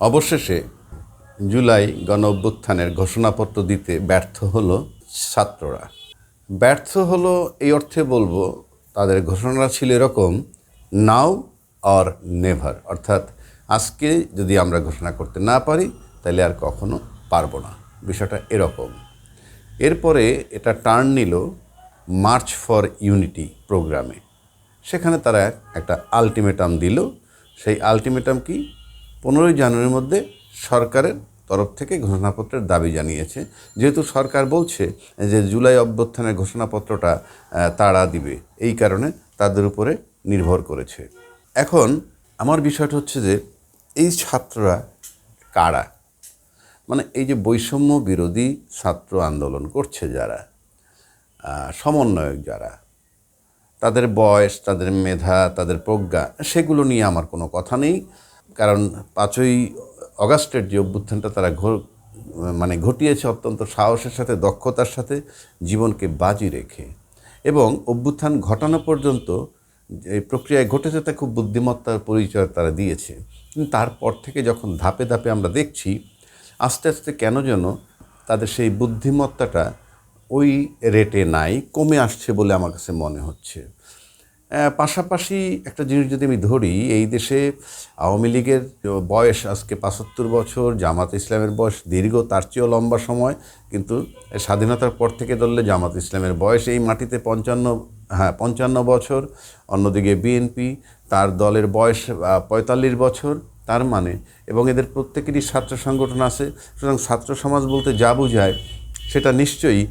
অবশেষে জুলাই গণ অভ্যুত্থানের ঘোষণাপত্র দিতে ব্যর্থ হলো ছাত্ররা। ব্যর্থ হলো এই অর্থে বলব, তাদের ঘোষণা ছিল এরকম, নাও অর নেভার। অর্থাৎ, আজকে যদি আমরা ঘোষণা করতে না পারি, তাহলে আর কখনো পারব না। বিষয়টা এরকম। এরপরে এটা টার্ন নিল মার্চ ফর ইউনিটি প্রোগ্রামে। সেখানে তারা একটা আলটিমেটাম দিল। সেই আলটিমেটাম কি? পনেরোই জানুয়ারির মধ্যে সরকারের তরফ থেকে ঘোষণাপত্রের দাবি জানিয়েছে। যেহেতু সরকার বলছে যে জুলাই অভ্যুত্থানের ঘোষণাপত্রটা তারা দিবে, এই কারণে তাদের উপরে নির্ভর করেছে। এখন আমার বিষয়টা হচ্ছে যে এই ছাত্ররা কারা? মানে এই যে বৈষম্য বিরোধী ছাত্র আন্দোলন করছে যারা সমন্বয়ক যারা, তাদের বয়স, তাদের মেধা, তাদের প্রজ্ঞা, সেগুলো নিয়ে আমার কোনো কথা নেই। কারণ পাঁচই অগাস্টের যে অভ্যুত্থানটা তারা ঘ- মানে ঘটিয়েছে অত্যন্ত সাহসের সাথে, দক্ষতার সাথে, জীবনকে বাজি রেখে। এবং অভ্যুত্থান ঘটানো পর্যন্ত যে প্রক্রিয়ায় ঘটেছে তা খুব বুদ্ধিমত্তার পরিচয় তারা দিয়েছে। কিন্তু তারপর থেকে যখন ধাপে ধাপে আমরা দেখছি, আস্তে আস্তে কেন যেন তাদের সেই বুদ্ধিমত্তাটা ওই রেটে নাই, কমে আসছে বলে আমার কাছে মনে হচ্ছে। পাশাপাশি একটা জিনিস যদি আমি ধরি, এই দেশে আওয়ামী লীগের বয়স, আজকে পাঁচাত্তর বছর, জামাত ইসলামের বয়স দীর্ঘ, তার চেয়েও লম্বা সময়, কিন্তু স্বাধীনতার পর থেকে ধরলে জামাত ইসলামের বয়স এই মাটিতে পঞ্চান্ন হ্যাঁ পঞ্চান্ন বছর। অন্যদিকে বিএনপি তার দলের বয়স পঁয়তাল্লিশ বছর, তার মানে এবং এদের প্রত্যেকেরই ছাত্র সংগঠন আছে। সুতরাং ছাত্র সমাজ বলতে যা বোঝায়, সেটা নিশ্চয়ই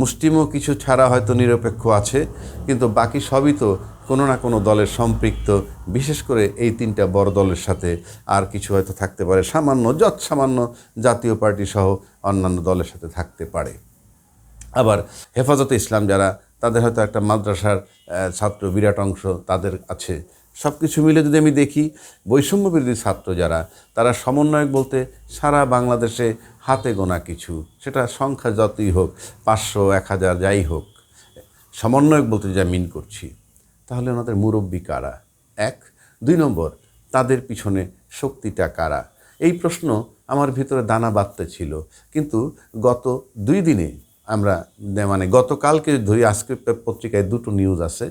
মুষ্টিময় কিছু ছাড়া হয়তো নিরপেক্ষ আছে, কিন্তু বাকি সবই তো কোনো না কোনো দলের সম্পৃক্ত, বিশেষ করে এই তিনটা বড় দলের সাথে আর কিছু হয়তো থাকতে পারে, সামান্য যৎ সামান্য জাতীয় পার্টি সহ অন্যান্য দলের সাথে থাকতে পারে। আবার হেফাজতে ইসলাম যারা, তাদের হয়তো একটা মাদ্রাসার ছাত্র বিরাট অংশ তাদের আছে। সব কিছু মিলে যদি আমি দেখি, বৈষম্য বিরোধী ছাত্র যারা, তারা সমন্বয়ক বলতে সারা বাংলাদেশে হাতে গোনা কিছু। সেটা সংখ্যা যতই হোক, পাঁচশো, এক হাজার, যাই হোক। সমন্বয়ক বলতে যা মিন করছি। তাহলে ওনাদের মুরব্বী কারা? এক। দুই নম্বর, তাদের পিছনে শক্তিটা কারা? এই প্রশ্ন আমার ভিতরে দানা বাঁধতে ছিল। কিন্তু গত দুই দিনে আমরা মানে গতকালকে ধরি আজকে পত্রিকায় দুটো নিউজ আছে।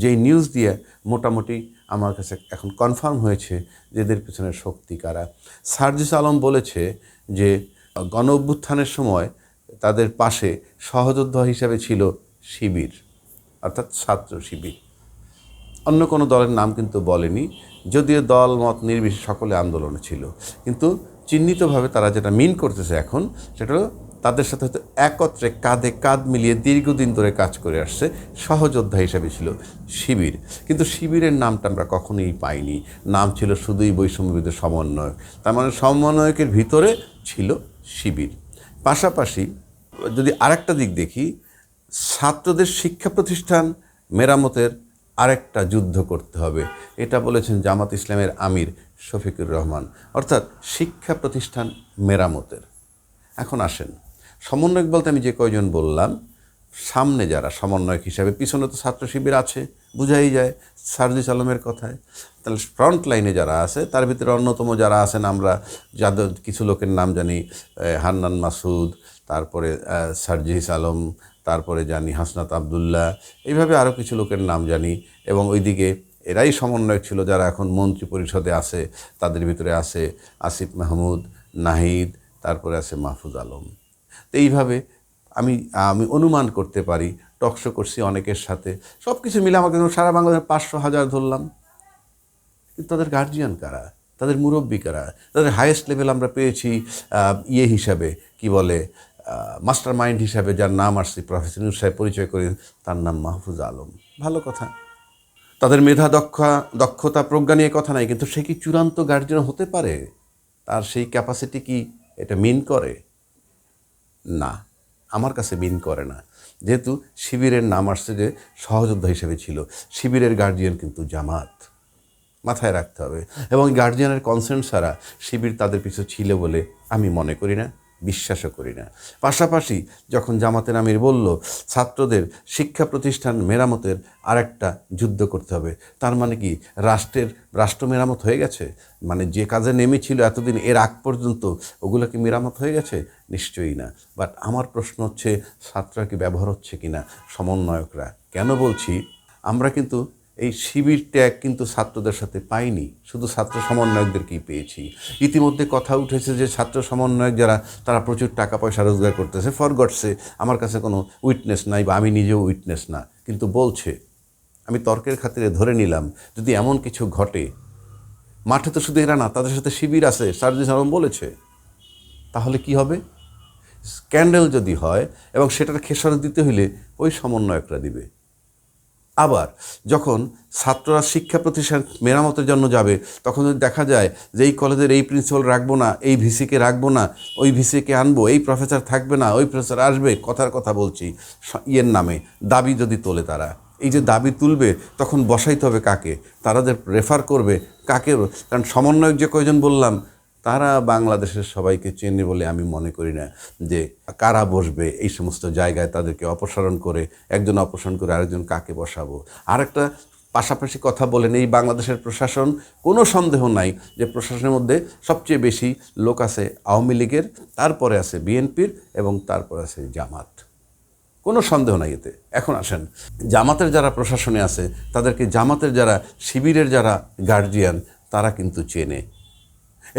যেই নিউজ দিয়ে মোটামুটি আমার কাছে এখন কনফার্ম হয়েছে যে এদের পিছনে শক্তি কারা। সার্জিস আলম বলেছে যে, গণ অভ্যুত্থানের সময় তাদের পাশে সহযোদ্ধা হিসাবে ছিল শিবির, অর্থাৎ ছাত্র শিবির। অন্য কোনো দলের নাম কিন্তু বলেনি, যদিও দল, মত নির্বিশেষে সকলে আন্দোলনে ছিল। কিন্তু চিহ্নিতভাবে তারা যেটা মিন করতেছে এখন, সেটা তাদের সাথে হয়তো একত্রে কাঁধে কাঁধ মিলিয়ে দীর্ঘদিন ধরে কাজ করে আসছে সহযোদ্ধা হিসাবে ছিল শিবির। কিন্তু শিবিরের নামটা আমরা কখনোই পাইনি। নাম ছিল শুধুই বৈষম্যবিদ সমন্বয়ক। তার মানে সমন্বয়কের ভিতরে ছিল শিবির। পাশাপাশি যদি আরেকটা দিক দেখি, ছাত্রদের শিক্ষা প্রতিষ্ঠান মেরামতের আরেকটা যুদ্ধ করতে হবে। এটা বলেছেন জামাত ইসলামের আমির শফিকুর রহমান। অর্থাৎ শিক্ষা প্রতিষ্ঠান মেরামতের। এখন আসেন, সমন্বয়ক বলতে আমি যে কয়জন বললাম, সামনে যারা সমন্বয়ক হিসাবে, পিছনে তো ছাত্র শিবির আছে, বুঝাই যায় সার্জিস আলমের কথায়। তাহলে ফ্রন্ট লাইনে যারা আছে, তার ভিতরে অন্যতম যারা আছেন আমরা যাদের, কিছু লোকের নাম জানি হান্নান মাসুদ, তারপরে সার্জিস আলম তারপরে জানি হাসনাত আবদুল্লাহ, এইভাবে আরও কিছু লোকের নাম জানি। এবং ওইদিকে এরাই সমন্বয়ক ছিল যারা এখন মন্ত্রী পরিষদে আছে, তাদের ভিতরে আছে আসিফ মাহমুদ, নাহিদ, তারপরে আছে মাহফুজ আলম। তো এইভাবে আমি আমি অনুমান করতে পারি টকশো করছি অনেকের সাথে। সব কিছু মিলে আমাকে সারা বাংলাদেশের পাঁচশো হাজার ধরলাম। কিন্তু তাদের গার্জিয়ান কারা? তাদের মুরব্বী কারা? তাদের হায়েস্ট লেভেল আমরা পেয়েছি ইয়ে হিসাবে, কি বলে মাস্টার মাইন্ড হিসাবে যার নাম আসছে প্রফেসর সাহেব পরিচয় করেন তার নাম মাহফুজ আলম। ভালো কথা। তাদের মেধা দক্ষা দক্ষতা প্রজ্ঞা নিয়ে কথা নাই কিন্তু সে কি চূড়ান্ত গার্জিয়ান হতে পারে? তার সেই ক্যাপাসিটি কি এটা মিন করে? না আমার কাছে মিন করে না। যেহেতু শিবিরের নাম আসছে যে সহযোদ্ধা হিসেবে ছিল শিবিরের গার্জিয়ান কিন্তু জামাত। মাথায় রাখতে হবে। এবং গার্জিয়ানের কনসেন্ট ছাড়া শিবির তাদের পিছু ছিল বলে আমি মনে করি না। বিশ্বাসও করি না। পাশাপাশি যখন জামাতের আমির বলল, ছাত্রদের শিক্ষা প্রতিষ্ঠান মেরামতের আরেকটা যুদ্ধ করতে হবে, তার মানে কি রাষ্ট্রের, রাষ্ট্র মেরামত হয়ে গেছে? মানে যে কাজে নেমেছিল এতদিন, এর আগ পর্যন্ত ওগুলো কি মেরামত হয়ে গেছে? নিশ্চয়ই না। বাট আমার প্রশ্ন হচ্ছে, ছাত্ররা কি ব্যবহার হচ্ছে কিনা? সমন্বয়করা। কেন বলছি? আমরা কিন্তু এই শিবির ট্যাগ কিন্তু ছাত্রদের সাথে পাইনি। শুধু ছাত্র সমন্বয়কদেরকেই পেয়েছি। ইতিমধ্যে কথা উঠেছে যে ছাত্র সমন্বয়ক যারা, তারা প্রচুর টাকা পয়সা রোজগার করতেছে। ফর গডসে আমার কাছে কোনো উইটনেস নাই বা আমি নিজেও উইটনেস না। কিন্তু বলছে, আমি তর্কের খাতিরে ধরে নিলাম, যদি এমন কিছু ঘটে, মাঠে তো শুধু এরা না, তাদের সাথে শিবির আছে, সার্জিস আলম বলেছে। তাহলে কি হবে? স্ক্যান্ডেল যদি হয় এবং সেটার খেসারত দিতে হইলে ওই সমন্বয়করা দিবে। আবার যখন ছাত্ররা শিক্ষা প্রতিষ্ঠান মেরামতের জন্য যাবে, তখন যদি দেখা যায় যে এই কলেজের এই প্রিন্সিপাল রাখব না, এই ভিসিকে রাখব না, ওই ভিসিকে আনব, এই প্রফেসর থাকবে না, ওই প্রফেসর আসবে, কথার কথা বলছি ইয়ের নামে, দাবি যদি তোলে তারা। এই যে দাবি তুলবে, তখন বসাইতে হবে কাকে? তারা যে রেফার করবে, কাকে? কারণ সমন্বয়ক যে কয়জন বললাম তারা বাংলাদেশের সবাইকে চেনে বলে আমি মনে করি না যে কারা বসবে এই সমস্ত জায়গায় তাদেরকে অপসারণ করে, একজন অপসারণ করে আরেকজন কাকে বসাবো? আরেকটা পাশাপাশি কথা বলেন, এই বাংলাদেশের প্রশাসন কোনো সন্দেহ নাই যে প্রশাসনের মধ্যে সবচেয়ে বেশি লোক আছে আওয়ামী লীগের, তারপরে আছে বিএনপির এবং তারপরে আছে জামাত। কোনো সন্দেহ নাই এতে। এখন আসেন, জামাতের যারা প্রশাসনে আছে, তাদেরকে জামাতের যারা শিবিরের যারা গার্জিয়ান তারা কিন্তু চেনে।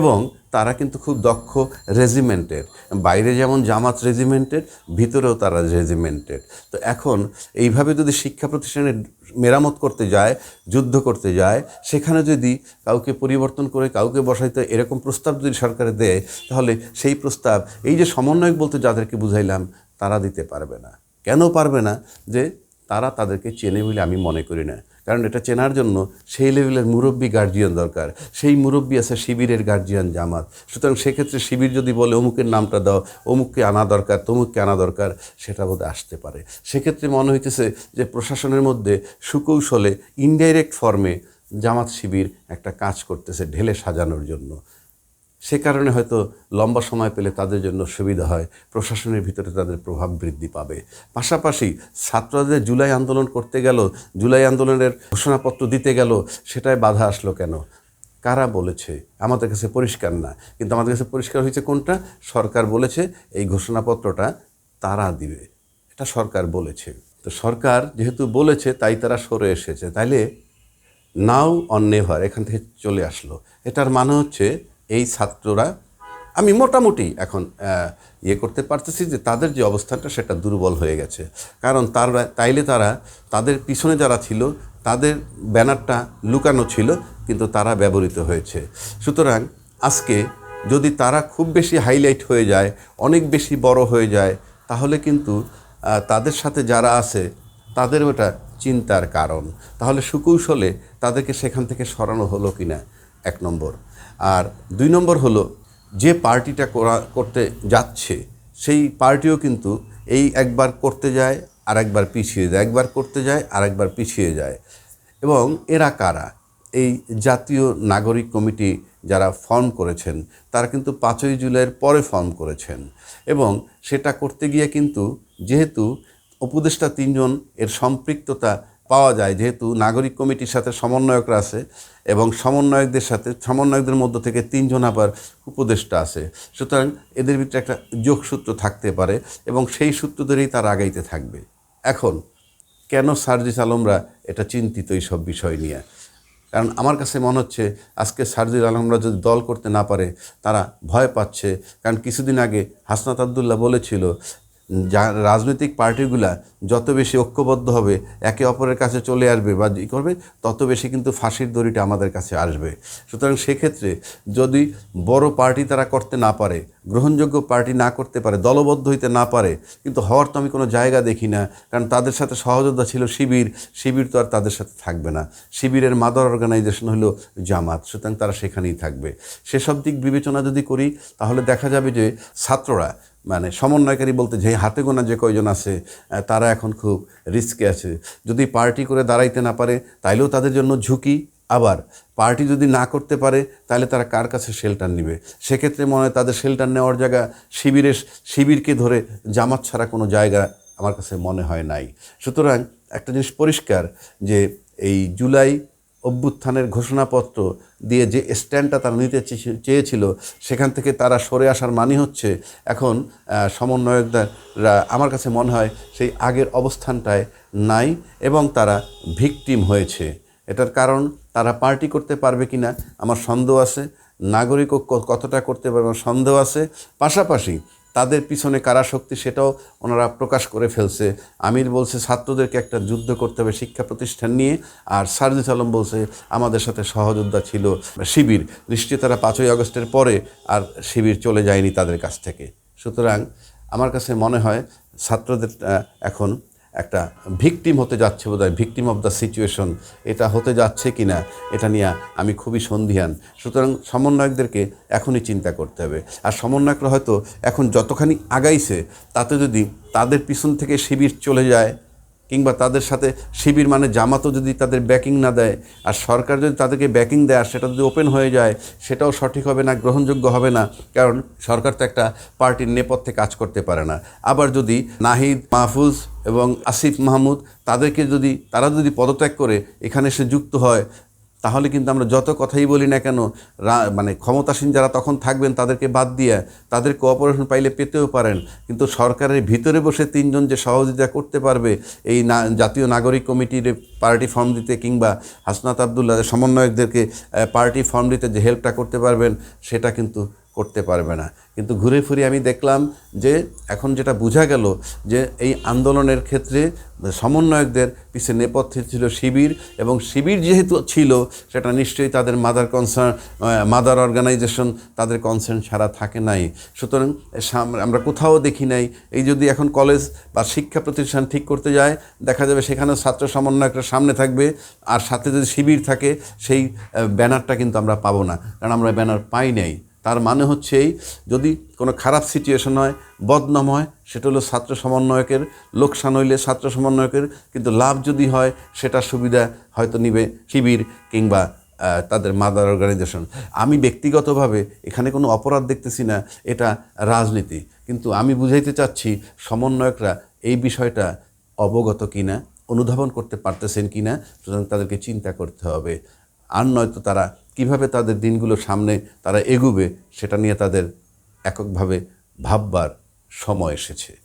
এবং তারা কিন্তু খুব দক্ষ রেজিমেন্টের বাইরে যেমন জামাত রেজিমেন্টের ভিতরেও তারা রেজিমেন্টেড তো এখন এইভাবে যদি শিক্ষা প্রতিষ্ঠানে মেরামত করতে যায়, যুদ্ধ করতে যায়, সেখানে যদি কাউকে পরিবর্তন করে কাউকে বসাইতে এরকম প্রস্তাব যদি সরকারে দেয়, তাহলে সেই প্রস্তাব, এই যে সমন্বয়ক বলতে যাদেরকে বুঝাইলাম, তারা দিতে পারবে না। কেন পারবে না? যে তারা তাদেরকে চেনে বলে আমি মনে করি না। কারণ এটা চেনার জন্য সেই লেভেলের মুরব্বী গার্জিয়ান দরকার। সেই মুরব্বী আছে শিবিরের গার্জিয়ান জামাত। সুতরাং সেক্ষেত্রে শিবির যদি বলে, অমুকের নামটা দাও, অমুককে আনা দরকার, তমুককে আনা দরকার, সেটা বোধহয় আসতে পারে। সেক্ষেত্রে মনে হইতেছে যে প্রশাসনের মধ্যে সুকৌশলে ইনডাইরেক্ট ফর্মে জামাত শিবির একটা কাজ করতেছে ঢেলে সাজানোর জন্য। সে কারণে হয়তো লম্বা সময় পেলে তাদের জন্য সুবিধা হয়। প্রশাসনের ভিতরে তাদের প্রভাব বৃদ্ধি পাবে। পাশাপাশি ছাত্রদের জুলাই আন্দোলন করতে গেল, জুলাই আন্দোলনের ঘোষণাপত্র দিতে গেল, সেটায় বাধা আসলো কেন? কারা বলেছে? আমাদের কাছে পরিষ্কার না। কিন্তু আমাদের কাছে পরিষ্কার হয়েছে কোনটা? সরকার বলেছে, এই ঘোষণাপত্রটা তারা দিবে। এটা সরকার বলেছে। তো সরকার যেহেতু বলেছে, তাই তারা সরে এসেছে। তাইলে নাও অন নেভার, এখান থেকে চলে আসলো। এটার মানে হচ্ছে এই ছাত্ররা, আমি মোটামুটি এখন ইয়ে করতে পারতেছি যে তাদের যে অবস্থানটা সেটা দুর্বল হয়ে গেছে। কারণ তারা, তাইলে তারা, তাদের পিছনে যারা ছিল, তাদের ব্যানারটা লুকানো ছিল, কিন্তু তারা ব্যবহৃত হয়েছে। সুতরাং আজকে যদি তারা খুব বেশি হাইলাইট হয়ে যায়, অনেক বেশি বড় হয়ে যায়, তাহলে কিন্তু তাদের সাথে যারা আছে, তাদের ওটা চিন্তার কারণ। তাহলে সুকৌশলে তাদেরকে সেখান থেকে সরানো হলো কি না এক নম্বর। আর দুই নম্বর হলো, যে পার্টিটা করা, করতে যাচ্ছে, সেই পার্টিও কিন্তু এই একবার করতে যায় আর একবার পিছিয়ে যায়, একবার করতে যায় আর একবার পিছিয়ে যায়। এবং এরা কারা? এই জাতীয় নাগরিক কমিটি যারা ফর্ম করেছেন, তারা কিন্তু পাঁচই জুলাইয়ের পরে ফর্ম করেছেন। এবং সেটা করতে গিয়ে কিন্তু যেহেতু উপদেষ্টা তিনজন, এর সম্পৃক্ততা পাওয়া যায়, যেহেতু নাগরিক কমিটির সাথে সমন্বয়করা আছে এবং সমন্বয়কদের সাথে, সমন্বয়কদের মধ্য থেকে তিনজন আবার উপদেষ্টা আছে। সুতরাং এদের ভিতরে একটা যোগসূত্র থাকতে পারে এবং সেই সূত্র ধরেই তারা আগাইতে থাকবে। এখন, কেন সার্জিস আলমরা এটা চিন্তিত এই সব বিষয় নিয়ে? কারণ আমার কাছে মনে হচ্ছে, আজকে সার্জিস আলমরা যদি দল করতে না পারে, তারা ভয় পাচ্ছে। কারণ কিছুদিন আগে হাসনাত আবদুল্লাহ বলেছিল যা রাজনৈতিক পার্টিগুলা যত বেশি ঐক্যবদ্ধ হবে, একে অপরের কাছে চলে আসবে বা ই করবে, তত বেশি কিন্তু ফাঁসির দড়িটা আমাদের কাছে আসবে। সুতরাং সেক্ষেত্রে যদি বড় পার্টি তারা করতে না পারে, গ্রহণযোগ্য পার্টি না করতে পারে, দলবদ্ধ হইতে না পারে, কিন্তু হওয়ার তো আমি কোনো জায়গা দেখি না, কারণ তাদের সাথে সহযোদ্ধা ছিল শিবির শিবির তো আর তাদের সাথে থাকবে না। শিবিরের মাদার অর্গানাইজেশন হলো জামাত, সুতরাং তারা সেখানেই থাকবে। সেসব দিক বিবেচনা যদি করি, তাহলে দেখা যাবে যে ছাত্ররা মানে সমন্বয়কারী বলতে যে হাতে গোনা যে কয়জন আছে তারা এখন খুব রিস্কে আছে। যদি পার্টি করে দাঁড়াইতে না পারে, তাইলেও তাদের জন্য ঝুঁকি। আবার পার্টি যদি না করতে পারে তাহলে তারা কার কাছে শেল্টার নেবে? সেক্ষেত্রে মনে হয় তাদের শেল্টার নেওয়ার জায়গা শিবিরের শিবিরকে ধরে জামাত ছাড়া কোনো জায়গা আমার কাছে মনে হয় নাই। সুতরাং একটা জিনিস পরিষ্কার যে এই জুলাই অভ্যুত্থানের ঘোষণাপত্র দিয়ে যে স্ট্যান্ডটা তারা নিতে চেয়েছিল, সেখান থেকে তারা সরে আসার মানে হচ্ছে এখন সমন্বয়করা আমার কাছে মনে হয় সেই আগের অবস্থানটায় নাই এবং তারা ভিকটিম হয়েছে। এটার কারণ তারা পার্টি করতে পারবে কি না আমার সন্দেহ আছে নাগরিকও ক- কতটা করতে পারবে আমার সন্দেহ আছে। পাশাপাশি তাদের পিছনে কারা শক্তি সেটাও ওনারা প্রকাশ করে ফেলছে। আমির বলছে, ছাত্রদেরকে একটা যুদ্ধ করতে হবে শিক্ষা প্রতিষ্ঠান নিয়ে। আর সারজিস আলম বলছে, আমাদের সাথে সহযোদ্ধা ছিল শিবির। নিশ্চয়ই তারা পাঁচই আগস্টের পরে আর শিবির চলে যায়নি তাদের কাছ থেকে। সুতরাং আমার কাছে মনে হয়, ছাত্রদের এখন একটা ভিকটিম হতে যাচ্ছে বোধ হয় ভিকটিম অফ দ্য সিচুয়েশন। এটা হতে যাচ্ছে কি না এটা নিয়ে আমি খুবই সন্ধিহান। সুতরাং সমন্বয়কদেরকে এখনই চিন্তা করতে হবে। আর সমন্বয়করা হয়তো এখন যতখানি আগাইছে, তাতে যদি তাদের পিছন থেকে শিবির চলে যায় কিংবা তাদের সাথে শিবির মানে জামাতও যদি তাদের ব্যাকিং না দেয়, আর সরকার যদি তাদেরকে ব্যাকিং দেয়, আর সেটা যদি ওপেন হয়ে যায়, সেটাও সঠিক হবে না, গ্রহণযোগ্য হবে না, কারণ সরকার তো একটা পার্টির নেপথ্যে কাজ করতে পারে না। আবার যদি নাহিদ, মাহফুজ এবং আসিফ মাহমুদ তাদেরকে যদি, তারা যদি পদত্যাগ করে, এখানে এসে যুক্ত হয় তাহলে কিন্তু আমরা যত কথাই বলি না কেন মানে ক্ষমতাসীন যারা তখন থাকবেন তাদেরকে বাদ দিয়ে তাদের কোঅপারেশন পাইলে পেতেও পারেন। কিন্তু সরকারের ভিতরে বসে তিনজন যে সহযোগিতা করতে পারবে, এই জাতীয় নাগরিক কমিটির পার্টি ফর্ম দিতে কিংবা হাসনাত আবদুল্লাহ সমন্বয়কদেরকে পার্টি ফর্ম দিতে যে হেল্পটা করতে পারবেন, সেটা কিন্তু করতে পারবে না। কিন্তু ঘুরে ফিরে আমি দেখলাম যে এখন যেটা বোঝা গেল যে এই আন্দোলনের ক্ষেত্রে সমন্বয়কদের পিছে নেপথ্যে ছিল শিবির এবং শিবির যেহেতু ছিল, সেটা নিশ্চয়ই তাদের মাদার কনসার্ন মাদার অর্গানাইজেশন তাদের কনসার্ন ছাড়া থাকে নাই। সুতরাং আমরা কোথাও দেখি নাই। এই যদি এখন কলেজ বা শিক্ষা প্রতিষ্ঠান ঠিক করতে যায়, দেখা যাবে সেখানে ছাত্র সমন্বয়করা সামনে থাকবে আর সাথে যদি শিবির থাকে, সেই ব্যানারটা কিন্তু আমরা পাবো না। কারণ আমরা ব্যানার পাই নাই। তার মানে হচ্ছে এই, যদি কোনো খারাপ সিচুয়েশন হয়, বদনাম হয়, সেটা হলো ছাত্র সমন্বয়কের লোকসান হইলে ছাত্র সমন্বয়কের কিন্তু লাভ যদি হয়, সেটা সুবিধা হয়তো নিবে শিবির কিংবা তাদের মাদার অর্গানাইজেশন আমি ব্যক্তিগতভাবে এখানে কোনো অপরাধ দেখতেছি না, এটা রাজনীতি। কিন্তু আমি বুঝাইতে চাচ্ছি, সমন্বয়করা এই বিষয়টা অবগত কিনা, অনুধাবন করতে পারতেছেন কিনা, সুতরাং তাদেরকে চিন্তা করতে হবে। আর নয়তো তারা কীভাবে তাদের দিনগুলো সামনে তারা এগুবে সেটা নিয়ে তাদের এককভাবে ভাববার সময় এসেছে।